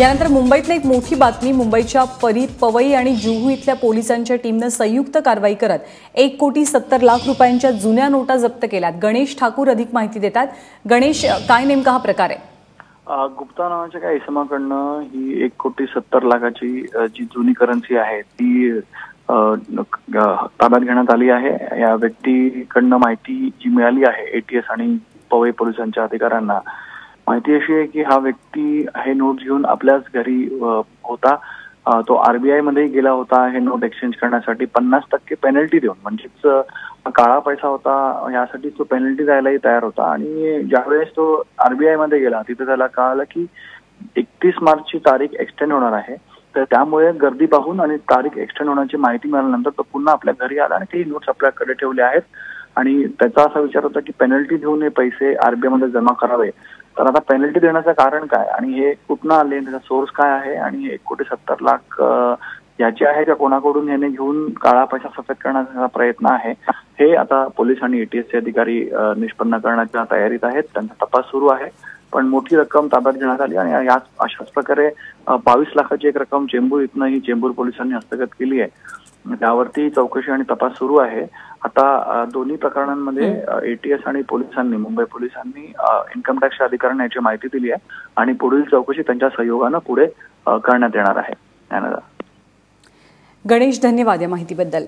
यानंतर मुंबईतली एक मोठी बातमी मुंबईच्या परी पवई आणि जुहू इथल्या पोलिसांच्या टीमनं संयुक्त कारवाई करत एक कोटी सत्तर लाख रुपयांच्या जुन्या नोटा जप्त केल्यात. गणेश ठाकूर अधिक माहिती देतात. गणेश काय नेमका हा प्रकार आहे? गुप्ता नावाच्या काही इसमाकडनं ही एक कोटी सत्तर लाखाची जी जुनी करन्सी आहे ती ताब्यात घेण्यात आली आहे. या व्यक्तीकडनं माहिती जी मिळाली आहे एटीएस आणि पवई पोलिसांच्या अधिकाऱ्यांना माहिती अशी आहे की हा व्यक्ती हे नोट घेऊन आपल्याच घरी होता. तो आरबीआयमध्ये गेला होता. हे नोट एक्सचेंज करण्यासाठी पन्नास टक्के पेनल्टी देऊन म्हणजेच काळा पैसा होता यासाठी तो पेनल्टी द्यायलाही तयार होता. आणि ज्यावेळेस तो आरबीआयमध्ये गेला तिथे त्याला कळालं की एकतीस मार्चची तारीख एक्सटेंड होणार आहे. तर त्यामुळे गर्दी पाहून आणि तारीख एक्सटेंड होण्याची माहिती मिळाल्यानंतर तो पुन्हा आपल्या घरी आला आणि काही नोट्स आपल्याकडे ठेवले आहेत. आणि त्याचा असा विचार होता की पेनल्टी देऊन हे पैसे आरबीआयमध्ये जमा करावे. तर आता पेनल्टी देण्याचं कारण काय? आणि हे कुठनं आले? त्याचा सोर्स काय आहे? आणि हे एक कोटी सत्तर लाख याची आहे का? कोणाकडून याने घेऊन काळा पैसा सफेद करण्याचा प्रयत्न आहे? हे आता पोलीस आणि एटीएसचे अधिकारी निष्पन्न करण्याच्या तयारीत आहेत. त्यांचा तपास सुरू आहे. पण मोठी रक्कम ताब्यात घेण्यात आली आणि याच अशाच प्रकारे बावीस लाखाची एक रक्कम चेंबूर इथनं ही चेंबूर पोलिसांनी हस्तगत केली आहे. त्यावरती चौकशी आणि तपास सुरू आहे. आता दोन्ही प्रकरणांमध्ये एटीएस आणि पोलिसांनी मुंबई पोलिसांनी इन्कम टॅक्सच्या अधिकाऱ्यांना याची माहिती दिली आहे आणि पुढील चौकशी त्यांच्या सहयोगानं पुढे करण्यात येणार आहे. गणेश धन्यवाद या माहितीबद्दल.